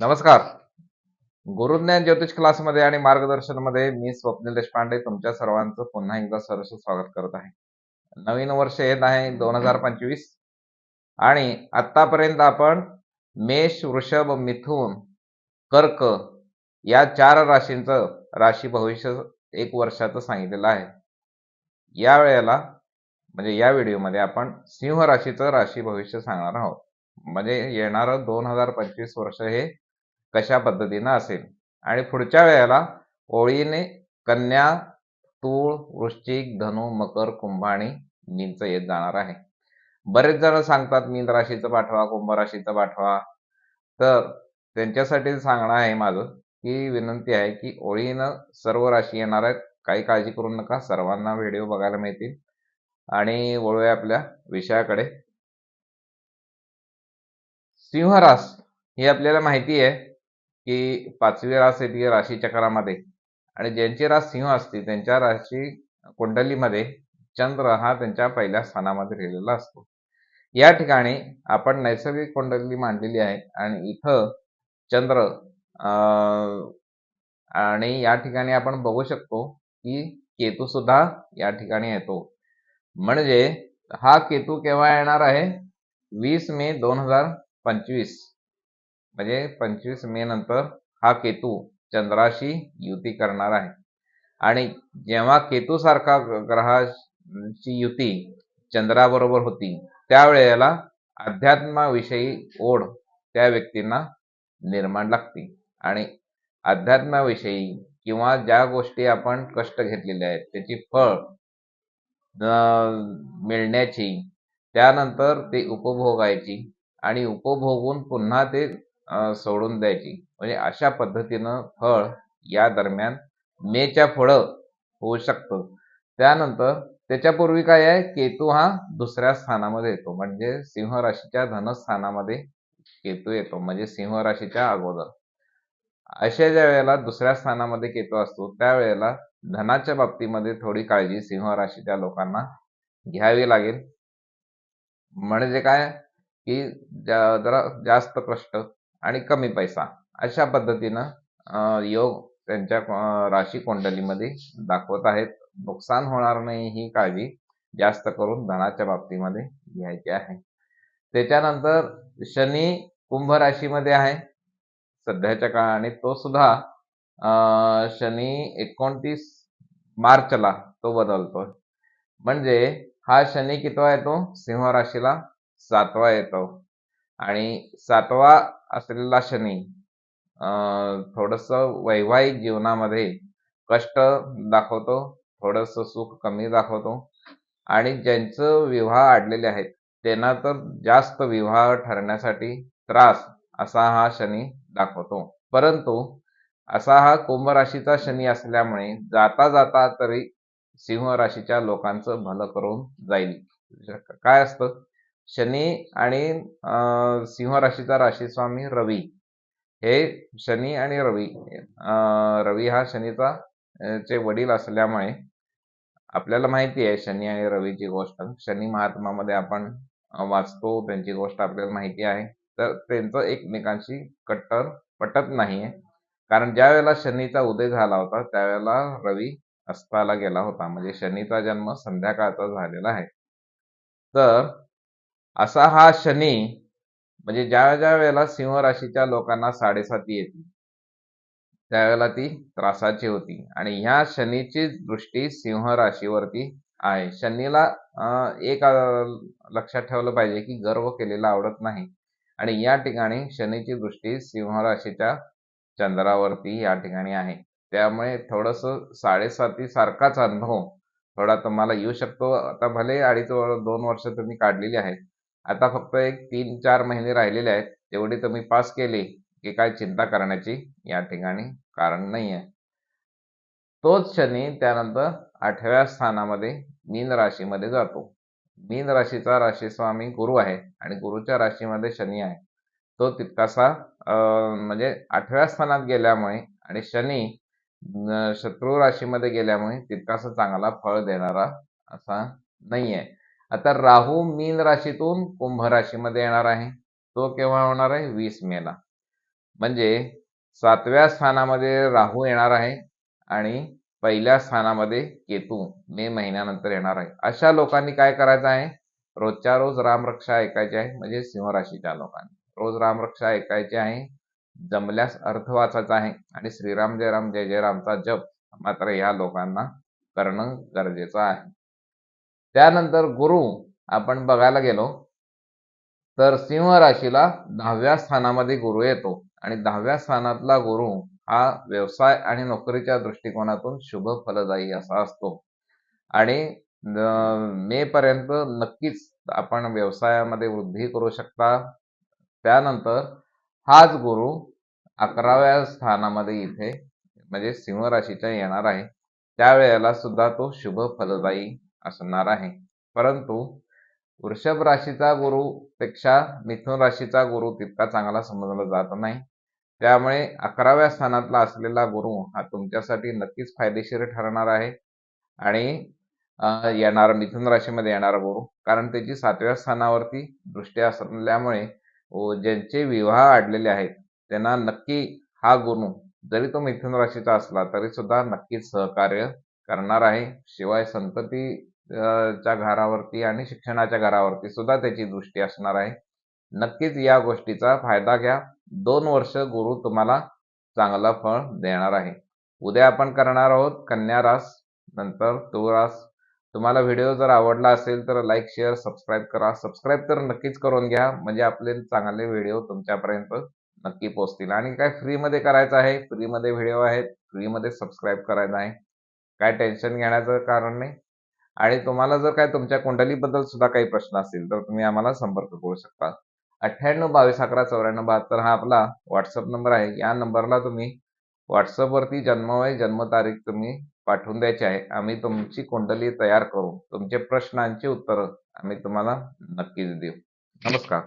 नमस्कार. गुरुज्ञान ज्योतिष क्लासमध्ये आणि मार्गदर्शनमध्ये मी स्वप्नील देशपांडे तुमच्या सर्वांचं पुन्हा एकदा सरस स्वागत करत आहे. नवीन वर्ष येत आहे दोन हजार पंचवीस आणि आतापर्यंत आपण मेष वृषभ मिथुन कर्क या चार राशींचं राशी भविष्य एक वर्षाचं सांगितलेलं आहे. या वेळेला म्हणजे या व्हिडिओमध्ये आपण सिंह राशीचं राशी भविष्य सांगणार आहोत. म्हणजे येणारं दोन हजार पंचवीस वर्ष हे कशा पद्धतीनं असेल? आणि पुढच्या वेळेला ओळीने कन्या तूळ वृश्चिक धनु मकर कुंभ आणि मीनचं येत जाणार आहे. बरेच जण सांगतात मीन राशीचं पाठवा कुंभ राशीचं पाठवा. तर त्यांच्यासाठी सांगणं आहे माझं की विनंती आहे की ओळीनं सर्व राशी येणार आहेत. काही काळजी करू नका सर्वांना व्हिडिओ बघायला मिळतील. आणि वळूया आपल्या विषयाकडे. सिंह रास ही आपल्याला माहिती आहे की पाचवी रास येते राशी चक्रामध्ये. आणि ज्यांची रास सिंह असते त्यांच्या राशी कुंडलीमध्ये चंद्र हा त्यांच्या पहिल्या स्थानामध्ये राहिलेला असतो. या ठिकाणी आपण नैसर्गिक कुंडली मांडलेली आहे आणि इथं चंद्र आणि या ठिकाणी आपण बघू शकतो की केतू सुद्धा या ठिकाणी येतो. म्हणजे हा केतू केव्हा येणार आहे? वीस मे दोन हजार पंचवीस. म्हणजे पंचवीस मे नंतर हा केतू चंद्राशी युती करणार आहे. आणि जेव्हा केतू सारखा ग्रहाची युती चंद्राबरोबर होती त्यावेळेला अध्यात्माविषयी ओढ त्या व्यक्तींना निर्माण लागते. आणि अध्यात्माविषयी किंवा ज्या गोष्टी आपण कष्ट घेतलेले आहेत त्याची फळ मिळण्याची त्यानंतर ते उपभोगायची आणि उपभोगून पुन्हा ते सोडून द्यायची. म्हणजे अशा पद्धतीनं फळ या दरम्यान मेच्या फळं होऊ शकतं. त्यानंतर त्याच्यापूर्वी काय आहे? केतू हा दुसऱ्या स्थानामध्ये येतो. म्हणजे सिंह राशीच्या धनस्थानामध्ये केतू येतो. म्हणजे सिंह राशीच्या अगोदर. अशा ज्या वेळेला दुसऱ्या स्थानामध्ये केतू असतो त्यावेळेला धनाच्या बाबतीमध्ये थोडी काळजी सिंह राशीच्या लोकांना घ्यावी लागेल. म्हणजे काय? की जरा जास्त कष्ट आणि कमी पैसा. अशा पद्धतीनं योग त्यांच्या राशी कुंडलीमध्ये दाखवत आहेत. नुकसान होणार नाही ही काळजी जास्त करून धनाच्या बाबतीमध्ये घ्यायची आहे. त्याच्यानंतर शनी कुंभ राशीमध्ये आहे. सध्याच्या काळाने तो सुद्धा शनी एकोणतीस मार्चला तो बदलतो म्हणजे हा शनी कितवा येतो सिंह राशीला सातवा येतो. आणि सातवा असलेला शनी थोडस वैवाहिक जीवनामध्ये कष्ट दाखवतो थोडस सुख कमी दाखवतो. आणि ज्यांचं विवाह आडलेले आहेत त्यांना तर जास्त विवाह ठरण्यासाठी त्रास असा हा शनी दाखवतो. परंतु असा हा कुंभ राशीचा शनी असल्यामुळे जाता जाता तरी सिंह राशीच्या लोकांचं भलं करून जाईल. काय असतं? शनी आणि सिंह राशीचा राशी स्वामी रवी. हे शनी आणि रवी रवी हा शनीचा चे वडील असल्यामुळे आपल्याला माहिती आहे शनी आणि रवीची गोष्ट. शनी महात्मामध्ये आपण वाचतो त्यांची गोष्ट आपल्याला माहिती आहे. तर त्यांचं एकमेकांशी कट्टर पटत नाहीये. कारण ज्या वेळेला शनीचा उदय झाला होता त्यावेळेला रवी अस्ताला गेला होता. म्हणजे शनीचा जन्म संध्याकाळचा झालेला आहे. तर असा हा शनी म्हणजे ज्या ज्या वेळेला सिंह राशीच्या लोकांना साडेसाती येते त्यावेळेला ती त्रासाची होती. आणि ह्या शनीची दृष्टी सिंह राशीवरती आहे. शनीला एक लक्षात ठेवलं पाहिजे की गर्व केलेला आवडत नाही. आणि या ठिकाणी शनीची दृष्टी सिंह राशीच्या चंद्रावरती या ठिकाणी आहे. त्यामुळे थोडस साडेसाती सारखाच अनुभव थोडा तुम्हाला येऊ शकतो. आता भले अडीच दोन वर्ष तुम्ही काढलेली आहेत आता फक्त एक तीन चार महिने राहिलेले आहेत. तेवढे तुम्ही पास केले की काय चिंता करण्याची या ठिकाणी कारण नाही आहे तोच शनी त्यानंतर आठव्या स्थानामध्ये मीन राशीमध्ये जातो. मीन राशीचा राशी स्वामी गुरु आहे आणि गुरुच्या राशीमध्ये शनी आहे. तो तितकासा म्हणजे आठव्या स्थानात गेल्यामुळे आणि शनी शत्रू राशीमध्ये गेल्यामुळे तितकासा चांगला फळ देणारा असा नाही आहे आता राहू मीन राशीतून कुंभ राशीमध्ये येणार आहे. तो केव्हा होणार आहे? वीस मेला म्हणजे सातव्या स्थानामध्ये राहू येणार आहे आणि पहिल्या स्थानामध्ये केतू मे महिन्यानंतर येणार आहे. अशा लोकांनी काय करायचं आहे? रोजच्या रोज रामरक्षा ऐकायची आहे म्हणजे सिंह राशीच्या लोकांनी. रोज रामरक्षा ऐकायची आहे जमल्यास अर्थ वाचायचा आहे आणि श्रीराम जय राम जय जय रामचा जप मात्र या लोकांना करणं गरजेचं आहे. त्यानंतर गुरु आपण बघायला गेलो तर सिंह राशीला दहाव्या स्थानामध्ये गुरु येतो. आणि दहाव्या स्थानातला गुरु हा व्यवसाय आणि नोकरीच्या दृष्टिकोनातून शुभ फलदायी असा असतो. आणि मे पर्यंत नक्कीच आपण व्यवसायामध्ये वृद्धी करू शकता. त्यानंतर हाच गुरु अकराव्या स्थानामध्ये इथे म्हणजे सिंह राशीच्या येणार आहे. त्यावेळेला सुद्धा तो शुभ फलदायी असणार आहे. परंतु वृषभ राशीचा गुरु पेक्षा मिथुन राशीचा गुरु तितका चांगला समजला जात नाही. त्यामुळे अकराव्या स्थानातला असलेला गुरु हा तुमच्यासाठी नक्कीच फायदेशीर ठरणार आहे. आणि येणार मिथुन राशीमध्ये येणारा गुरु. कारण त्याची सातव्या स्थानावरती दृष्टी असल्यामुळे ज्यांचे विवाह अडलेले आहेत त्यांना नक्की हा गुरु जरी तो मिथुन राशीचा असला तरी सुद्धा नक्कीच सहकार्य करणार आहे. शिवाय संतती च्या घरावरती आणि शिक्षणाच्या घरावरती सुद्धा त्याची दृष्टी असणार आहे. नक्कीच या गोष्टीचा फायदा घ्या. दोन वर्ष गुरु तुम्हाला चांगला फळ देणार आहे. उद्या आपण करणार आहोत कन्या रास नंतर तुरास तुम्हाला व्हिडिओ जर आवडला असेल तर लाईक शेअर सबस्क्राईब करा. सबस्क्राईब तर नक्कीच करून घ्या. म्हणजे आपले चांगले व्हिडिओ तुमच्यापर्यंत नक्की पोहोचतील. आणि काय फ्रीमध्ये करायचं आहे? फ्रीमध्ये व्हिडिओ आहेत. फ्रीमध्ये सबस्क्राईब करायचं आहे. काय टेन्शन घेण्याचं कारण नाही. आणि तुम्हाला जर काय तुमच्या कुंडलीबद्दल सुद्धा काही प्रश्न असतील तर तुम्ही आम्हाला संपर्क करू शकता. अठ्ठ्याण्णव बावीस अकरा चौऱ्याण्णव बहात्तर हा आपला व्हॉट्सअप नंबर आहे. या नंबरला तुम्ही व्हॉट्सअपवरती जन्मवय जन्मतारीख तुम्ही पाठवून द्यायची आहे. आम्ही तुमची कुंडली तयार करू तुमचे प्रश्नांची उत्तरं आम्ही तुम्हाला नक्कीच देऊ. नमस्कार.